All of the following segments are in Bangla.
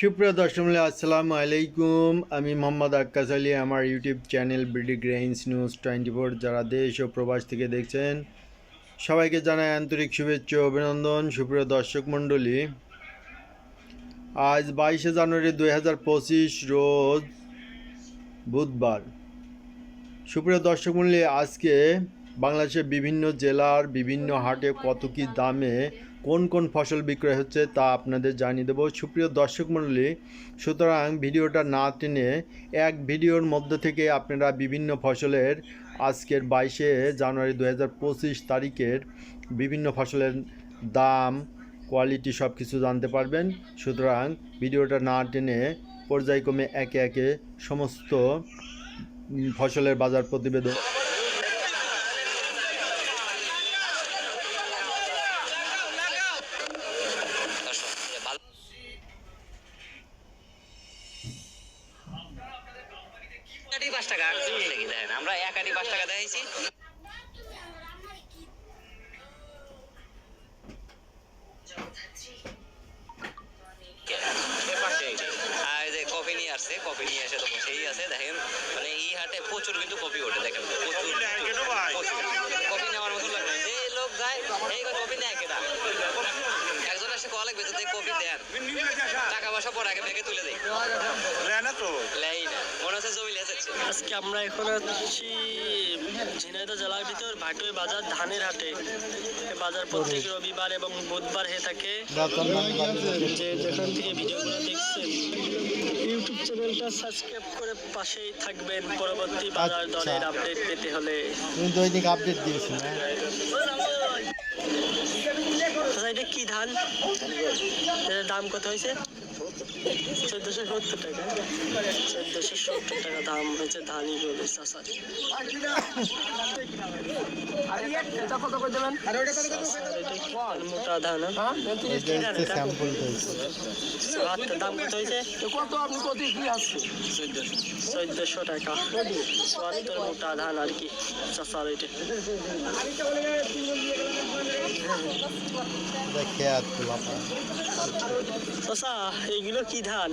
সুপ্রিয় দর্শক আসসালামু আলাইকুম। আমি মোহাম্মদ আক্কাস আলী, আমার YouTube channel BD grains news twenty four যারা দেশ ও প্রবাস থেকে দেখছেন, সবাইকে জানাই আন্তরিক শুভেচ্ছা অভিনন্দন। সুপ্রিয় দর্শক মণ্ডলী আজ বাইশে জানুয়ারি দুই হাজার পঁচিশ রোজ বুধবার। সুপ্রিয় দর্শক মণ্ডলী আজকে বাংলাদেশের বিভিন্ন জেলার বিভিন্ন হাটে কত কী দামে কোন কোন ফসল বিক্রয় হচ্ছে তা আপনাদের জানিয়ে দেবো। সুপ্রিয় দর্শক মণ্ডলী, সুতরাং ভিডিওটা না টেনে এক ভিডিওর মধ্যে থেকে আপনারা বিভিন্ন ফসলের আজকের বাইশে জানুয়ারি দু হাজার পঁচিশ তারিখের বিভিন্ন ফসলের দাম, কোয়ালিটি সব কিছু জানতে পারবেন। সুতরাং ভিডিওটা না টেনে পর্যায়ক্রমে একে একে সমস্ত ফসলের বাজার প্রতিবেদন এখন আছি ঝিনাইদহ জেলার ভিতর ভাটুই বাজার ধানের হাটে। বাজার প্রত্যেক রবিবার এবং বুধবার হয়ে থাকে। যে যেখান থেকে ভিডিওগুলো দেখছেন ইউটিউব চ্যানেলটা সাবস্ক্রাইব করে পাশেই থাকবেন। পরবর্তী বাজার আচ্ছা। দরের আপডেট পেতে হলে। দৈনিক আপডেট দিয়েছ না আচ্ছা, এটা কি ধান? দাম কত হয়েছে? চোদ্দশো সত্তর টাকা চোদ্দশো সত্তর টাকা দাম হয়েছে ধানই চাষার মোটা ধান হ্যাঁ? দাম কত চোদ্দশো টাকা চুয়াত্তর মোটা ধান আর কি চাষার এটা চাষা এইগুলো কি ধান?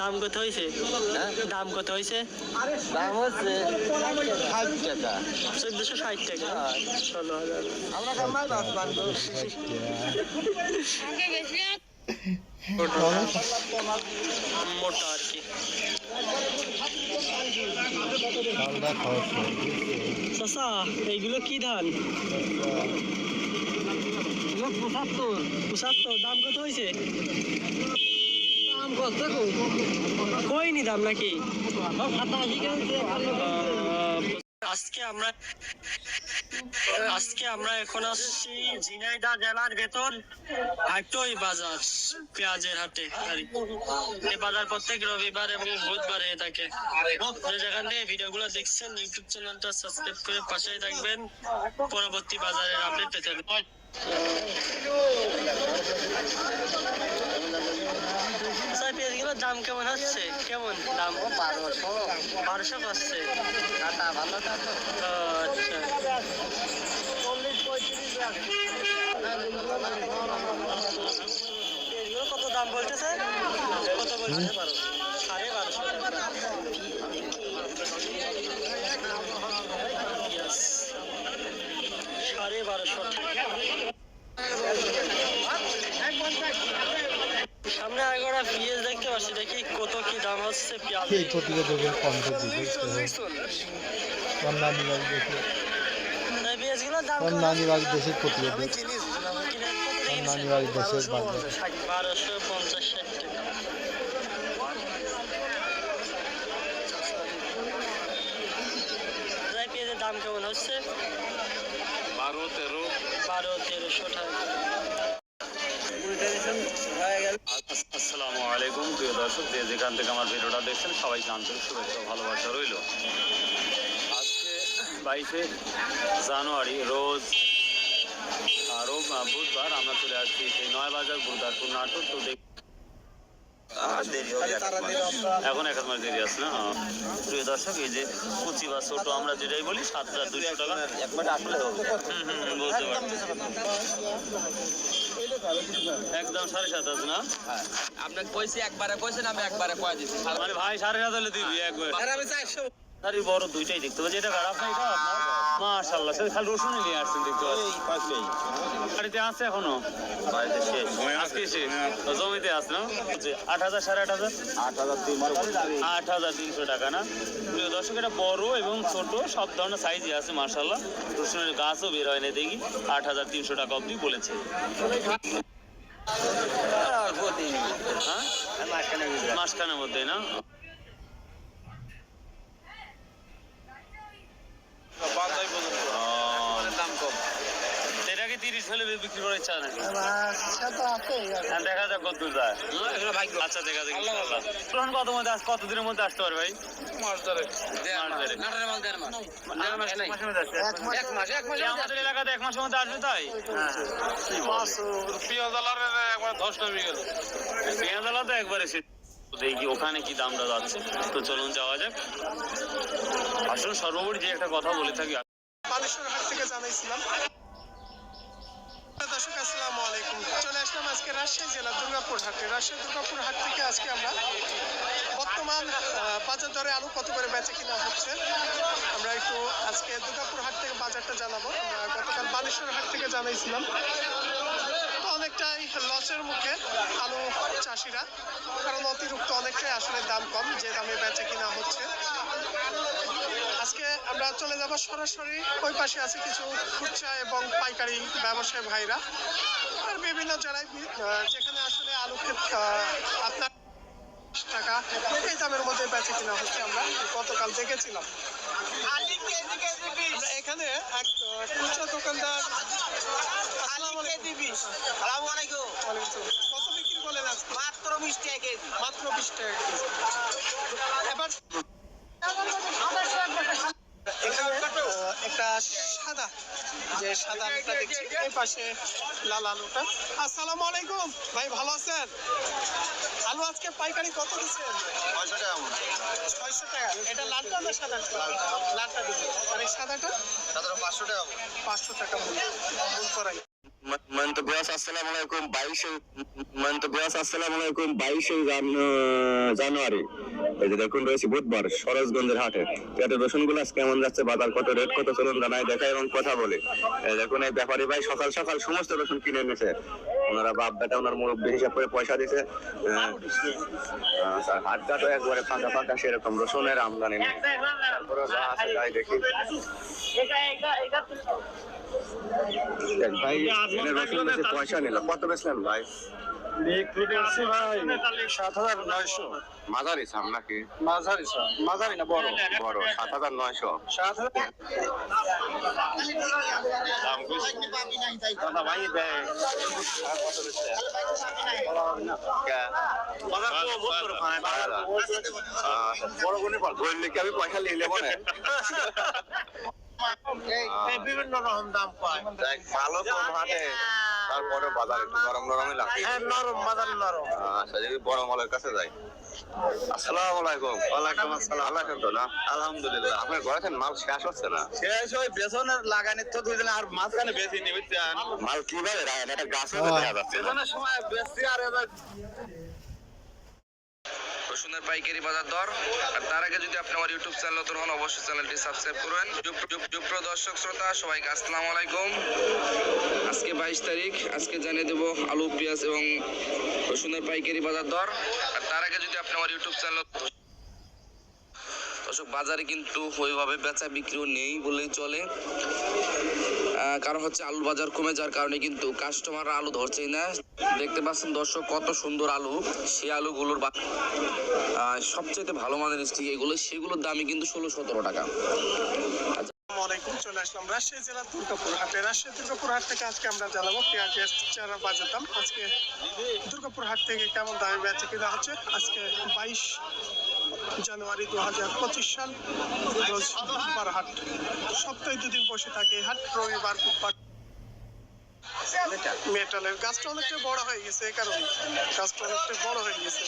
দাম কত হয়েছে? দাম কত হয়েছে? দাম হচ্ছে ষাট টাকা। চোদ্দশো ষাট টাকা। ষোলো হাজার। মোটা আর কি। চাষা এইগুলো কি ধান? পঁচাত্তর। পঁচাত্তর দাম কত হয়েছে? দাম কত কইনি দাম নাকি? আজকে আমরা আজকে আমরা এখন আসছি ঝিনাইদহ জেলার ভেতর হাটই বাজার পেঁয়াজের হাটে। এই বাজার প্রত্যেক রবিবার এবং বুধবার হয়ে থাকে। যেখান থেকে ভিডিওগুলো দেখছেন ইউটিউব চ্যানেলটা সাবস্ক্রাইব করে পাশেই থাকবেন। পরবর্তী বাজারের আপডেট পেতে পেঁয়াজগুলোর দাম কেমন হচ্ছে? কেমন দাম? বারোশো। বারোশো পাচ্ছে টাকা ভালো আচ্ছা। কত দাম বলতেছে? কত বলতেছে? সাড়ে বারোশো টাকা Yes. সাড়ে বারোশো টাকা সামনে আগরা পেঁয়াজ দেখতে পাচ্ছি দেখি কত কি দাম হচ্ছে পেঁয়াজ? এই প্রতিবেদকের কণ্ঠ দিবে পেঁয়াজগুলোর দাম নানি দেশের প্রতিবেদক কোন দেশের বারোশো পঞ্চাশ ষাট টাকা পেঁয়াজের দাম কেমন হচ্ছে? বারো তেরো। বারো তেরোশো টাকা। আসসালামু আলাইকুম। প্রিয় দর্শক যে যেখান থেকে আমার ভিডিওটা দেখছেন সবাইকে আন্তরিক শুভেচ্ছা ভালোবাসা রইল। আজকে বাইশে জানুয়ারি রোজ রোব বুধবার আমরা চলে আসছি সেই নয় বাজার গুরুদাসপুর নাটক তো দেখ এখন এক মাস দেরি আছে না। প্রিয় দর্শক এই যে কুচি বা ছোট আমরা যেটাই বলি সাত হাজার দুইশো টাকা। বলতে পারছি। একদম সাড়ে সাত আছে না? আপনাকে কইছি একবারে কইছেন আমি একবারে কয়ে দিছি। মানে ভাই সাড়ে সাত হলে দিবি একবার। আর আমি চারশো বড় দুইটাই দেখতে পাচ্ছি। এটা খারাপ না এটা আপনার মাশাআল্লাহ সে খালি রসুনই নিয়ে আসছেন দেখতে পাচ্ছি। বাড়িতে আছে এখনও? বাড়িতে শেষ। আজকে শেষ? জমিতে আছে না? আট হাজার সাড়ে আট হাজার? আট হাজার তিনশো টাকা না? প্রিয় দর্শক এটা বড় এবং ছোট সব ধরনের সাইজই আছে মার্শাল্লাহ রসুনের গাছও বের হয় না দেখি আট হাজার তিনশো টাকা অবধি বলেছে। হ্যাঁ? মাসখানের মধ্যে না দাম কম সেটাকে তিরিশ হলে বিক্রি করার ইচ্ছা নাকি হ্যাঁ, দেখা যাক কত দূর যায়। আচ্ছা দেখা যাক। তখন কত মধ্যে আস কত দিনের মধ্যে আসতে পারে ভাই? নাই। মাসের মধ্যে আসবে? আমাদের এলাকাতে এক মাসের মধ্যে আসবে তাই পেঁয়াজ আলা তো একবার এসে দেখি ওখানে কি দামটা যাচ্ছে। তো চলুন যাওয়া যাক। আসলে সর্বোপরি যে একটা কথা বলে থাকি। থেকে জানাইছিলাম। দর্শক, আসসালামু আলাইকুম। চলে আসলাম আজকে রাজশাহী জেলা দুর্গাপুর হাটে। রাজশাহী দুর্গাপুর হাট থেকে আজকে আমরা বর্তমান বাজার দরে আলু কত করে বেচে কিনা হচ্ছে, আমরা একটু আজকে দুর্গাপুর হাট থেকে বাজারটা জানাব। গতকাল বালেশ্বর হাট থেকে জানাইছিলাম। তো অনেকটাই লসের মুখে আলু চাষিরা, কারণ অতিরিক্ত অনেকটাই আসলে দাম কম, যে দামে বেচে কিনা হচ্ছে। আজকে আমরা চলে যাব সরাসরি ওই পাশে আছে কিছু খুচরা এবং পাইকারি ব্যবসায়ী ভাইরা আর বিভিন্ন জেলায় যেখানে আসলে আলু আপনার টাকা এই দামের মধ্যে বেচে কিনা হচ্ছে আমরা গতকাল দেখেছিলাম। এখানে এক খুচরা দোকানদার। কত বিক্রি করলেন মাত্র বিশ টাকা মাত্র বিশ টাকা এবার একটা সাদা যে সাদা আলুটা দেখছি এই পাশে লাল আলুটা। আসসালামু আলাইকুম। ভাই ভালো আছেন? আলু আজকে পাইকারি কত দিচ্ছেন? ছয়শো টাকা এটা লালটা না সাদা লালটা। দিবেন। আর এই সাদাটা? পাঁচশো টাকা মূল মূল করাই মন্তব্যাস আসসালামু আলাইকুম বাইশে মন্তব্যাস আসসালামু আলাইকুম বাইশে জানুয়ারি। এই যে দেখুন রয়েছে বুধবার সরোজগঞ্জের হাটে। পেঁয়াজের রসুনগুলো কেমন যাচ্ছে বাজার কত রেট কত চলুন জানাই দেখা এবং কথা বলে। দেখুন এই ব্যাপারী ভাই সকাল সকাল সমস্ত রসুন কিনে এনেছে। ওনারা বাপ বেটা ওনার মুরব্বী হিসাব করে পয়সা দিছে আহ, হাটটা তো একবারে ফাঁকা ফাঁকা সেরকম রসুনের আমদানি নেই। তারপরে দেখ। ভাই পয়সা নিল। কত বেচলেন ভাই? সাত হাজার নয়শো। মাঝারি সাম নাকি? মাঝারি মাঝারি না বড়। বড় সাত হাজার নয়শো। সাত হাজার বললে আমি পয়সা নিয়ে নেব না। বিভিন্ন রকম দাম পায়। ভালো কম হাটে তারপরে বাজার একটু গরম গরমই লাগে। হ্যাঁ নরম বাজার নরম। আচ্ছা যদি বড় মালের কাছে যাই। আসসালামু আলাইকুম। ওয়ালাইকুম আসসালাম। না আলহামদুলিল্লাহ। আপনার ঘরে এখন মাল শেষ হচ্ছে না? শেষ ওই বেসনের লাগানি তো দুই দিন আর মাঝখানে বেশি নিবি মাল কীভাবে রাখেন? একটা গাছ দেখা যাচ্ছে বেসনের সময় বেশি আর রসুনের পাইকারি বাজার দর। আর তার আগে যদি আপনি আমার ইউটিউব চ্যানেল নতুন হন, অবশ্যই চ্যানেলটি সাবস্ক্রাইব করবেন। যুক্ত দর্শক, শ্রোতা, সবাইকে আসসালামু আলাইকুম। আজকে বাইশ তারিখ, আজকে জানিয়ে দেবো আলু, পেঁয়াজ এবং রসুনের পাইকারি বাজার দর। আর তার আগে যদি আপনি আমার ইউটিউব চ্যানেল দর্শক, বাজারে কিন্তু ওইভাবে বেচা বিক্রিও নেই বললেই চলে। কারণ হচ্ছে আলুর বাজার কমে যাওয়ার কারণে কিন্তু কাস্টমাররা আলু ধরছেই না। দেখতে পাচ্ছেন দর্শক, কত সুন্দর আলু। সে আলুগুলোর সবচেয়ে ভালো মানের স্টিক এগুলো। সেগুলোর দামই কিন্তু ষোলো সতেরো টাকা জেলার দুর্গাপুর হাটে। থেকে আজকে আমরা বাজার দাম। আজকে দুর্গাপুর হাট থেকে কেমন কিনা আজকে বাইশ জানুয়ারি দু হাজার পঁচিশ সাল বুধবার হাট। সপ্তাহে দুদিন বসে থাকে হাট, রবিবার, বুধবার। মেটালের গাছটা অনেকটা বড় হয়ে গেছে, এই কারণে গাছটা অনেকটা বড় হয়ে গেছে।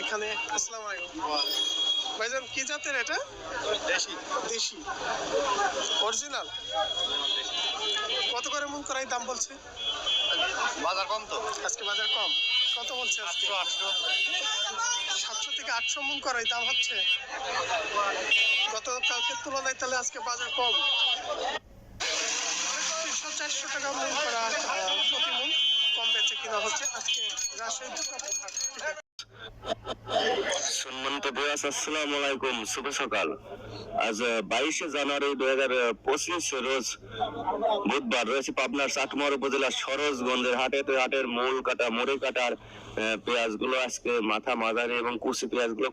এখানে আসসালামু আলাইকুম। ভাইজান কি জাতের এটা? দেশি। দেশি। অরিজিনাল? কত করে মন করাই দাম বলছে? বাজার কম তো। আজকে বাজার কম। কত বলছে আজকে? সাতশো থেকে আটশো মন করাই দাম হচ্ছে। গত কালকের তুলনায় তাহলে আজকে বাজার কম। চারশো টাকা মূল করা প্রতি মূল কম বেচে কিনা হচ্ছে আজকে রাজশাহী দুর্গাপুর হাট থেকে। সম্মানিত আলাইকুম, শুভ সকাল। আজ বাইশে জানুয়ারি দুই হাজার পঁচিশ রোজ বুধবার রয়েছে পাবনার সরোজগঞ্জের হাটে। তো হাটের মূল কাটা কাটার আজকে মাথা এবং কুচি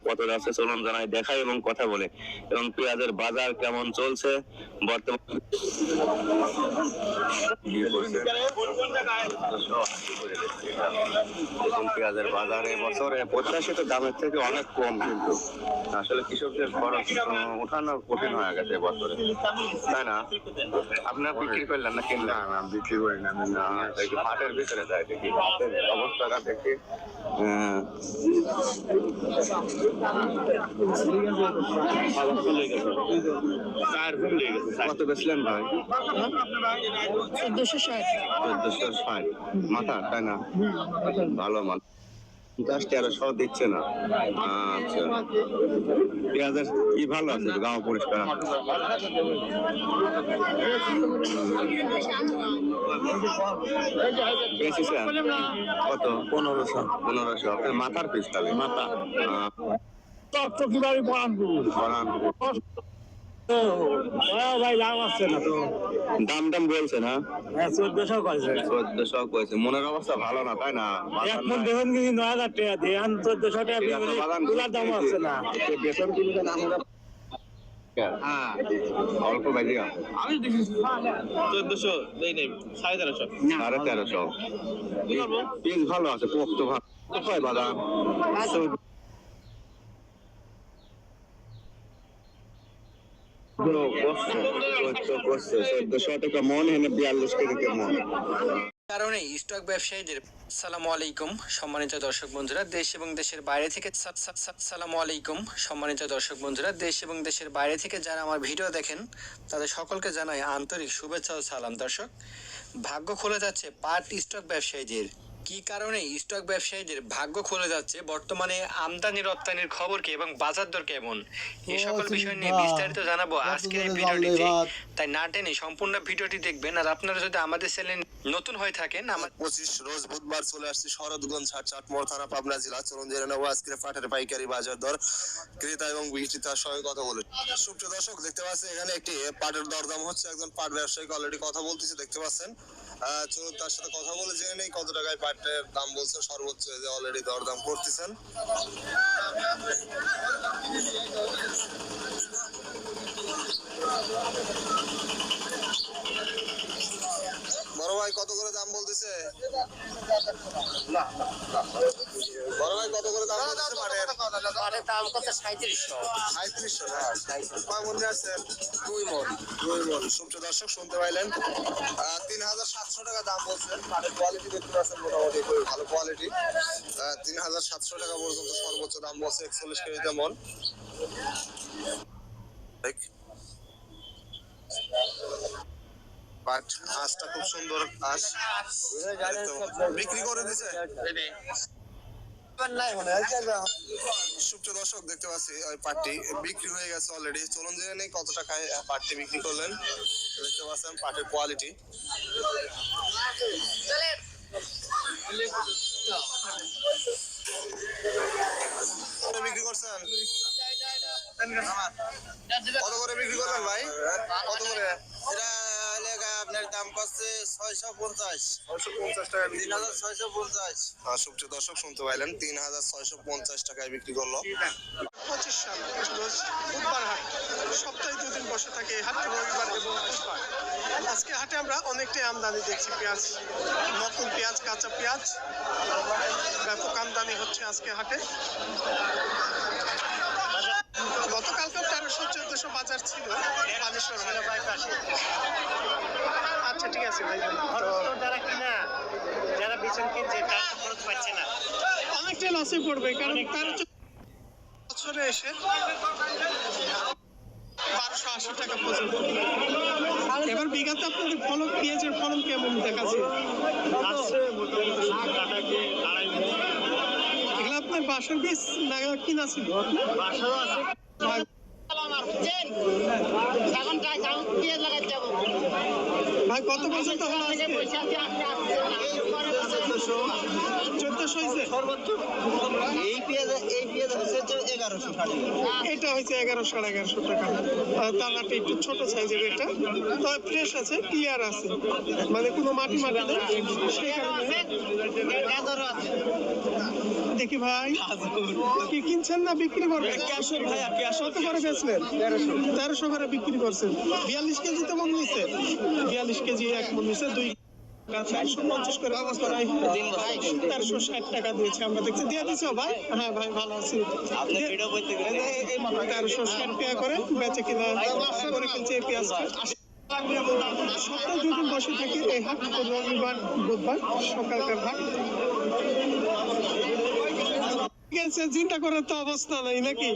কত আছে চলুন জানাই, দেখাই এবং কথা বলে। এবং পেঁয়াজের বাজার কেমন চলছে? বর্তমান পেঁয়াজের প্রত্যাশিত দামের থেকে অনেক কম কিন্তু। আসলে কৃষকদের খরচ উঠানো কঠিন হয়ে গেছে এবছরে তাই না? আপনার বিক্রি করলেন না কিনলেন? না বিক্রি করি না না দেখি হাটের ভিতরে যাই দেখি। হাটের অবস্থাটা দেখি। কত বেচলেন ভাই? চোদ্দশো ষাট। চোদ্দশো ষাট। মাথা তাই না? ভালো মাল দশ তেরোশো দিচ্ছে না। আচ্ছা। পেঁয়াজের কি ভালো আছে? গাঁও পরিষ্কার। বেচেছেন কত? পনেরোশো। পনেরোশো। আপনার মাথার পিস তাহলে? মাথা। ভাই লাভ আসছে না তো? দাম দাম বলছে না? হ্যাঁ চোদ্দশো কয়েছে। চোদ্দশো কয়েছে। মনের অবস্থা ভালো না তাই না? নয় হাজার টাকা দিয়ে। এখন চোদ্দশো টাকা বাদাম দাম আসছে না। আমরা হ্যাঁ। অল্প বেশি চোদ্দশো সাড়ে তেরোশো। সাড়ে তেরোশো। ভালো আছে পোক্ত ভালো। মন মন কারণে স্টক ব্যবসায়ীদের সালামু আলাইকুম সম্মানিত দর্শক বন্ধুরা দেশ এবং দেশের বাইরে থেকে সালামু আলাইকুম সম্মানিত দর্শক বন্ধুরা দেশ এবং দেশের বাইরে থেকে যারা আমার ভিডিও দেখেন তাদের সকলকে জানাই আন্তরিক শুভেচ্ছা ও সালাম দর্শক ভাগ্য খুলে যাচ্ছে পাট স্টক ব্যবসায়ীদের কি কারণে স্টক ব্যবসায়ীদের ভাগ্য খুলে যাচ্ছে? বর্তমানে আমদানি রপ্তানির খবর কি এবং বাজার দর কেমন? এই সকল বিষয় নিয়ে বিস্তারিত জানাব আজকের এই ভিডিওটিতে। তাই না টেনে সম্পূর্ণ ভিডিওটি দেখবেন। আর আপনারা যদি আমাদের চ্যানেল নতুন হয়ে থাকেন আমার পঁচিশ রোজ বুধবার চলে আসছি শরৎগঞ্জ হাট চাটমোহর থানা পাবনা জেলা। চলন জেনে নেব আজকে পাটের পাইকারি বাজার দর। ক্রেতা এবং বিক্রেতার সঙ্গে কথা বলে। সুপ্রিয় দর্শক দেখতে পাচ্ছেন এখানে একটি পাটের দরদাম হচ্ছে। একজন পাট ব্যবসায়িক অলরেডি কথা বলতেছে দেখতে পাচ্ছেন। চলুন তার সাথে কথা বলে জেনে নেই কত টাকায় পাটের দাম বলছেন সর্বোচ্চ যে অলরেডি দরদাম করতেছেন। বড় ভাই কত করে দাম বলতেছে? বড় ভাই কত করে দাম বলতেছে পাটের পাটের দাম কত সাঁত্রিশশো সাঁত্রিশশো কয় মন আছে দুই মন। দুই মন। সুপ্রিয় দর্শক শুনতে পাইলেন। তিন হাজার সাতশো টাকা দাম বলছেন পাটের কোয়ালিটি দেখতে পাচ্ছেন মোটামুটি খুবই ভালো কোয়ালিটি তিন হাজার সাতশো টাকা পর্যন্ত সর্বোচ্চ দাম বলছে একচল্লিশ কেজিতে মন। দেখ। পাট আঁশটা খুব সুন্দর আঁশ বিক্রি করে দিছে? সুপ্রিয় দর্শক দেখতে পাচ্ছি ওই পাটটি বিক্রি হয়ে গেছে অলরেডি চলুন জেনে নেই কত টাকায় পাটটি বিক্রি করলেন। দেখতে পাচ্ছেন পাটের কোয়ালিটি বিক্রি করছেন? কত করে বিক্রি করলেন ভাই? কত করে? এটা ছয়শো পঞ্চাশ। ছয়শো পঞ্চাশ টাকা তিন হাজার ছয়শো পঞ্চাশ। সুপ্রিয় দর্শক শুনতে পাইলেন তিন হাজার ছয়শো পঞ্চাশ টাকায় বিক্রি করল। পঁচিশ সাল রোজ বুধবার হাট। সপ্তাহে দুদিন বসে থাকে এই রবিবার এবং বুধবার। আজকে হাটে আমরা অনেকটাই আমদানি দেখছি পেঁয়াজ নতুন পেঁয়াজ কাঁচা পেঁয়াজ। ব্যাপক আমদানি হচ্ছে আজকে হাটে। তেরোশো চোদ্দশো বাজার ছিল। হাটে। আচ্ছা ঠিক আছে ভাই। যারা কিনা যারা বেতন কিনছে তার খরচ পাচ্ছে না। অনেকটাই লসে পড়বে কারণ তেরো বছরে এসে বারোশো আশি টাকা পর্যন্ত এবার বিঘাতে আপনাদের ফলন পেঁয়াজের ফলন কেমন দেখাচ্ছে? এগুলো আপনার বাসার বীজ না কিনা ছিল? ভাই, ভাই কত পর্যন্ত হলো আজকে? চোদ্দশো হয়েছে এটা হয়েছে সাড়ে এগারোশো টাকা। আর একটু ছোট সাইজের এটা। তবে ফ্রেশ আছে ক্লিয়ার আছে। মানে কোনো মাটি মাটি নেই। সেই কারণে দেখি ভাই। কি কিনছেন না বিক্রি করবেন কত করে বেচলেন? তেরোশো। করে বিক্রি করছেন। বিয়াল্লিশ কেজি তো মন নিচ্ছে বিয়াল্লিশ কেজি এক মন নিচ্ছে দুই চারশো পঞ্চাশ করে তেরোশো ষাট টাকা দিয়েছে আমরা দেখছি। দিয়ে দিছো ভাই? হ্যাঁ ভাই ভালো আছি। তেরোশো ষাট টাকা করে বেচে কিনা করে ফেলছে এই পেঁয়াজটা। সপ্তাহে দুদিন বসে থাকি এই হাট রবিবার বুধবার সকালকার হাট চিন্তা করার তো অবস্থা নাই নাকি?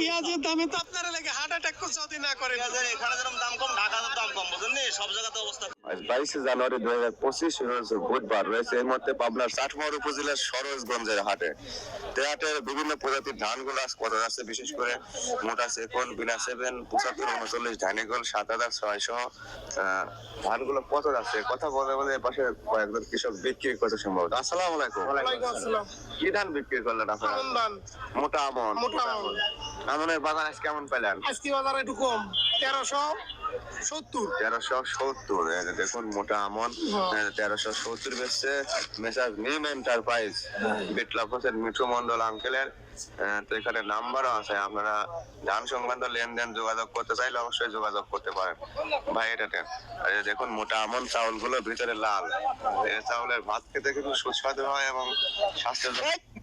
পেঁয়াজের দামে তো আপনারা লাগে হার্ট অ্যাটাক যদি না করে। আজ বাইশে জানুয়ারি দুই হাজার পঁচিশ রয়েছে বুধবার। রয়েছে এই মুহূর্তে পাবনার উপজেলার সরোজগঞ্জের হাটে। তে হাটের বিভিন্ন প্রজাতির ধানগুলো আজ কত আছে বিশেষ করে মোটা সেকন বিনা সেভেন পঁচাত্তর উনচল্লিশ ধানিগল সাত হাজার ছয়শো ধানগুলো কত যাচ্ছে? কথা বলে বলে পাশে কয়েকজন কৃষক বিক্রি করতে সম্ভবত আসসালামু আলাইকুম। কি ধান বিক্রি করলেন? আপনারা মোটা আমন। মোটা আমন। আমনের বাগান আজ কেমন পেলেন আজকে বাজার একটু কম। তেরোশো সত্তর। তেরোশো সত্তর। দেখুন মোটা আমন। তেরোশো সত্তর বেচছে। মেসার নিম এন্টারপ্রাইজ বিপ্লব হোসেন মিঠু মন্ডল আঙ্কেলের তো এখানে নাম্বারও আছে। আপনারা ধান সংক্রান্ত লেনদেন যোগাযোগ করতে চাইলে অবশ্যই যোগাযোগ করতে পারেন। ভাই এটা দেন। আর দেখুন মোটা আমন চাউলগুলো ভিতরে লাল। এই চাউলের ভাত খেতে কিন্তু সুস্বাদু হয় এবং স্বাস্থ্যের দেখেন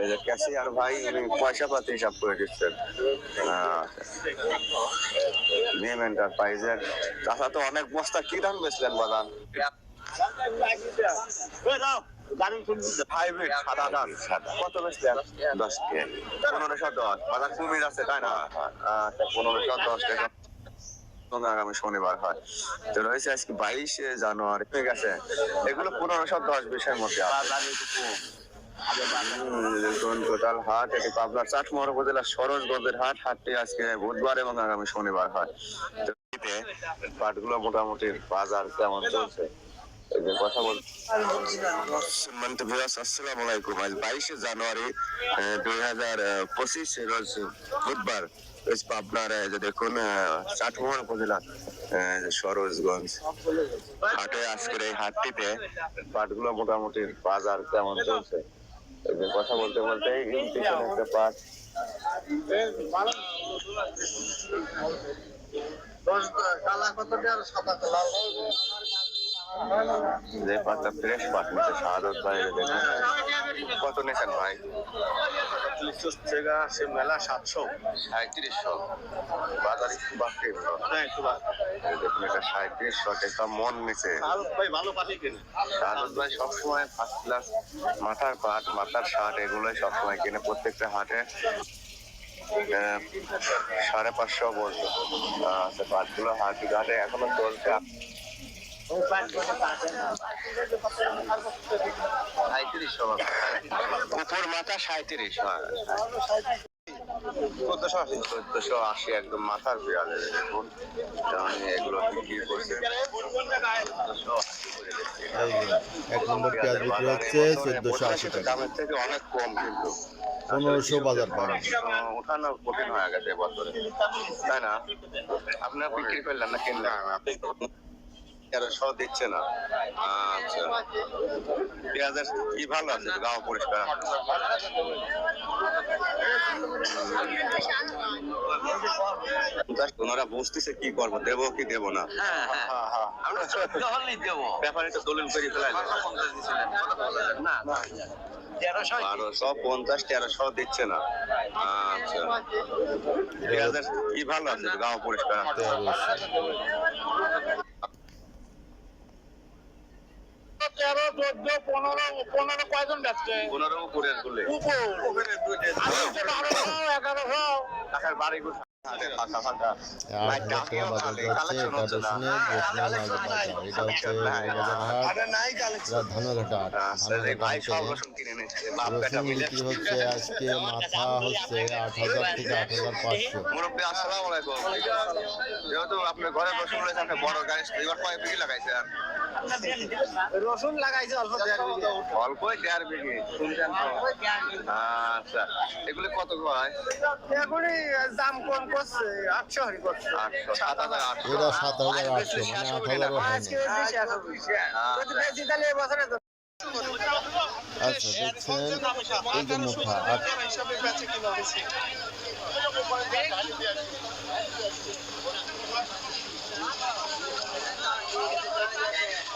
এই যে ক্যাশিয়ার ভাই পয়সা পাতি হিসাব করে দিচ্ছেন নিম এন্টারপ্রাইজের তাছাড়া তো? অনেক বস্তা কি দাম বেচলেন বাদাম হাইব্রিড সাদা ধান কত বেচলেন দশ কে। পনেরোশো দশ। বাজার কুমির আছে তাই না? আচ্ছা পনেরোশো দশ টাকা। এবং আগামী শনিবার হয়। তো রয়েছে আজকে বাইশে জানুয়ারি। ঠিক আছে। এগুলো পনেরোশো দশ বিশের মধ্যে টোটাল হাট এটি পাবনার চাটমোহর উপজেলার সরোজগঞ্জের হাট। হাটটি আজকে বুধবার এবং আগামী শনিবার হয়। পাটগুলো মোটামুটি বাজার কেমন চলছে? কথা বল সম্মানিত ভিউয়ার্স আসসালামু আলাইকুম। আজ বাইশে জানুয়ারি দুই হাজার পঁচিশ রোজ বুধবার। যে দেখুন চাটমোহর উপজেলা সরোজগঞ্জ। হাটে আজকের এই হাটটিতে পাটগুলো মোটামুটি বাজার কেমন চলছে? কথা বলতে বলতে একটা পাট যে পাটটা ফ্রেশ পাট নিচ্ছে শাহাদত দেখুন কত নিয়েছেন ভাই সে মেলা সাতশো সাঁত্রিশশো বাজার একটু বাকি হ্যাঁ একটু দেখুন এটা সাঁত্রিশশো মন নিচে ভাই ভালো পাটি কিনে। শাহাদত ভাই সবসময় ফার্স্ট ক্লাস মাথার পাট মাথার শার্ট এগুলোই সবসময় কিনে প্রত্যেকটা হাটে। সাড়ে পাঁচশো বলতো আচ্ছা পাটগুলো হাট ঘাটে এখনও চলছে। উপর মাথা সাঁত্রিশ হয়। চোদ্দশো আশি। চোদ্দশো আশি একদম মাথার বিড়ালে দেখুন। আমি এগুলো বিক্রি করছি। চোদ্দশো আশি করে দিচ্ছি। এই যে, এক নম্বর পেঁয়াজ বিক্রি হচ্ছে চোদ্দশো আশি টাকা। দামের থেকে অনেক কম কিন্তু। পনেরোশো বাজার পাবেন ওঠানো কঠিন হয়ে গেছে এবছরে তাই না? আপনারা বিক্রি করলেন না কিনলেন? তেরোশো দিচ্ছে না। আচ্ছা। পেঁয়াজের কি ভালো আছে? গাও পরিষ্কার। ওনারা বুঝতেছে কি করব দেবো কি দেবো না। হ্যাঁ হ্যাঁ। ব্যাপারে তো দলিল করে ফেলাইলে না বারোশো পঞ্চাশ তেরোশো দিচ্ছে না। আচ্ছা। কি ভালো আছে? গাও পরিষ্কার। তেরো চোদ্দ পনেরো পনেরো কয়জন যাচ্ছে? পনেরো উপরের গুলে বারোশো এগারোশো টাকার বাড়ি ঘরে রসুন বড় গাছ এবার কয় বিঘি লাগাইছে অল্প বিঘে। দেড় এগুলি কত হয় দাম কম এটা সাত হাজার আটশো। মানে আট হাজারও আচ্ছা দেখছেন? এই যে মুখা আট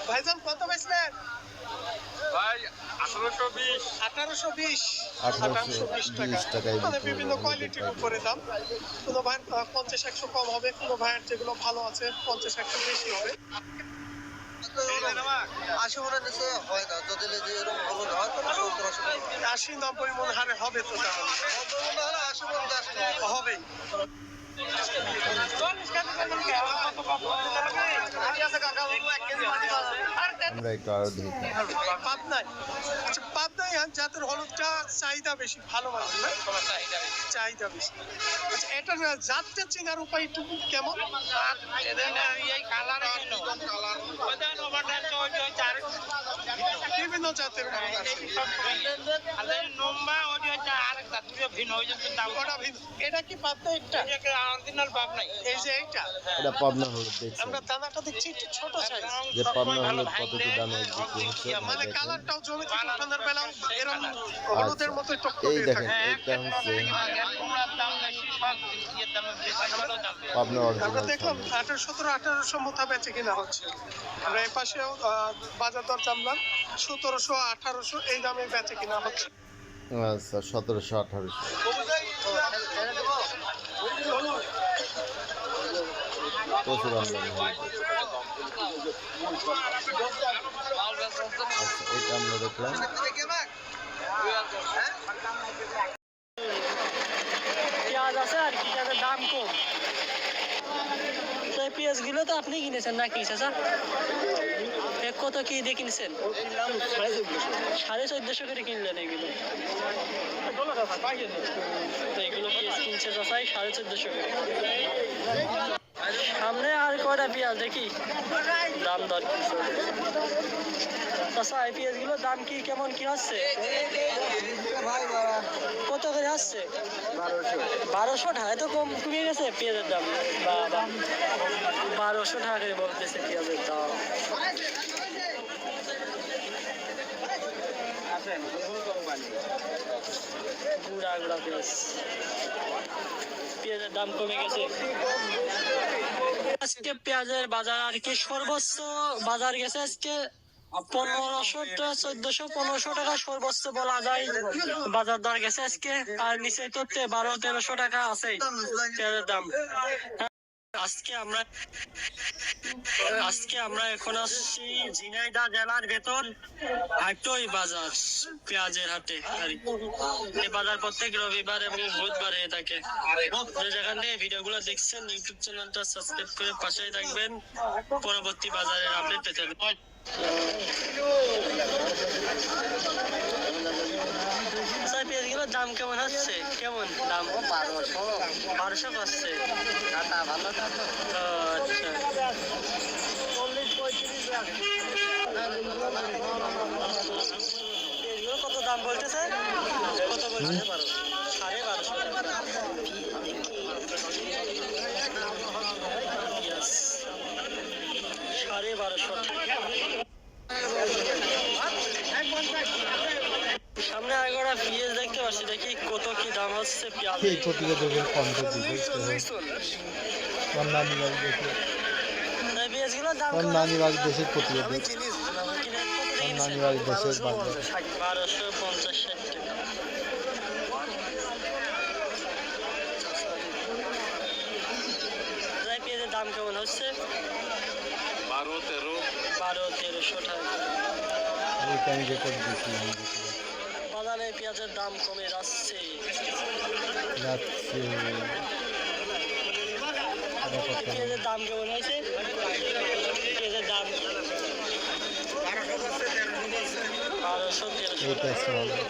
ভাইজান কত বেচলেন ভাই আঠারোশো বিশ। আঠারোশো বিশ। আঠারোশো বিশ মানে বিভিন্ন কোয়ালিটির উপরে দাম। কোনো ভাইয়ের পঞ্চাশ একশো কম হবে কোনো ভাইয়ের যেগুলো ভালো আছে পঞ্চাশ একশো বেশি হবে। আশি মনে নিচে হয় না যদি এরকম হলো হয় সত্তর আশি আশি নব্বই মন হারে হবে তো তাহলে। হলে আশি আসলে হবেই আমরা একটু আরও দেখি পাবনায় আচ্ছা পাবনায় জাতের হলুদটা চাহিদা বেশি ভালো মানের না চাহিদা বেশি আচ্ছা এটার জাতটা চেনার উপায় একটু কেমন বিভিন্ন জাতের। এটা কি পাবনা একটা এই যে এইটা। এটা পাবনা হলুদ দেখছেন আমরা দানাটা দেখছি একটু ছোট সাইজ যে পাবনা হলুদ কত কি দামে বিক্রি হচ্ছে মানে কালারটাও জমি থেকে উঠানোর বেলাও এরকম হলুদের মতো এই দেখেন থাকে। হচ্ছে পাবনা আমরা দেখলাম আঠারো সতেরো আঠারোশো মতো বেচে কিনা হচ্ছে। আমরা এই পাশেও আহ, বাজার দর জানলাম সতেরোশো আঠারোশো এই দামে বেচে কিনা হচ্ছে। আচ্ছা সতেরোশো আঠারোশো। আচ্ছা পেঁয়াজ আছে আর কি, পেঁয়াজের দাম কম। তো আপনি কিনেছেন নাকি এ কত কি দিয়ে কিনছেন? সাড়ে চোদ্দশো করে কিনলেন এগুলো। এগুলো কিনছে চাচাই সাড়ে চোদ্দশো করে। সামনে আর কয়টা পেঁয়াজ দেখি? দাম দর। চাচা এই পেঁয়াজগুলোর দাম কি কেমন কি হচ্ছে? কত করে আসছে? বারোশো টাকা। তো কম কমে গেছে পেঁয়াজের দাম? বারোশো টাকা করে বলতেছে পেঁয়াজের দাম। গুড়া গুড়া পেঁয়াজ। পেঁয়াজের দাম কমে গেছে। আজকে পেঁয়াজের বাজার আর কি সর্বোচ্চ বাজার গেছে আজকে পনেরোশো চোদ্দশো, পনেরোশো টাকা সর্বোচ্চ বলা যায়। বাজার দর গেছে আজকে, আর নিচে তো বারো, তেরোশো টাকা আছে। পেঁয়াজের দাম। আজকে আমরা আজকে আমরা এখন আসছি ঝিনাইদা জেলার ভেতর হাটই বাজার, পেঁয়াজের হাটে এই বাজার প্রত্যেক রবিবার এবং বুধবার হয়ে থাকে যেখান থেকে ভিডিওগুলো দেখছেন, ইউটিউব চ্যানেলটা সাবস্ক্রাইব করে পাশেই থাকবেন। পরবর্তী বাজারের আপডেট পেতে দাম কেমন হচ্ছে কেমন দাম? বারোশো। বারোশো করছে। ভালো আচ্ছা। পেঁয়াজগুলো কত দাম বলতেছে? কত বলতে সাড়ে বারোশো টাকা Yes. সাড়ে বারোশো পারছি দেখি কত কি দাম হচ্ছে পেঁয়াজ এই দিবে পেঁয়াজগুলোর দাম দেশের? দেশের বারোশো পঞ্চাশ ষাট টাকা যাই পেঁয়াজের দাম কেমন হচ্ছে বারো তেরো বারো তেরোশো টাকা আমি রেকর্ড পেঁয়াজের দাম কমে যাচ্ছে? পেঁয়াজের দাম কেমন হয়েছে? পেঁয়াজের দাম। বারোশো তেরোশো।